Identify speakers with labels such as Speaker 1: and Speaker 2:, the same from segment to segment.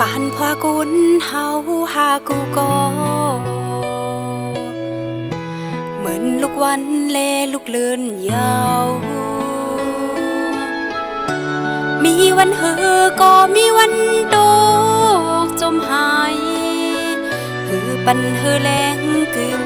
Speaker 1: ว่ากุนเฮาหากูก็เหมือนลูกวันเลลูกเลือนยาว มีวันเฮอก็มีวันโดกจมหายหือปันเฮอแรงกึ่ง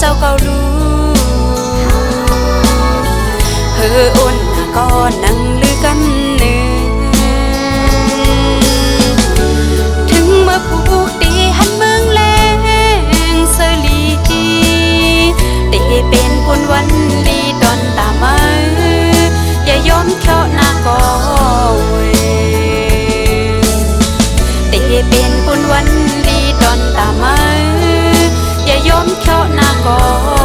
Speaker 1: เจ้าก็รู้เฮออ้นก็นั่งลือกันหนึ่งถึงเมื่อผูกดีหันเมืองแรงสลีดีได้เป็นคนวันดีตอนตามาอย่ายอมเคาหน้าก่อเป็นคนวันดีตอนตามาอย่ายอมเคาหน้า 我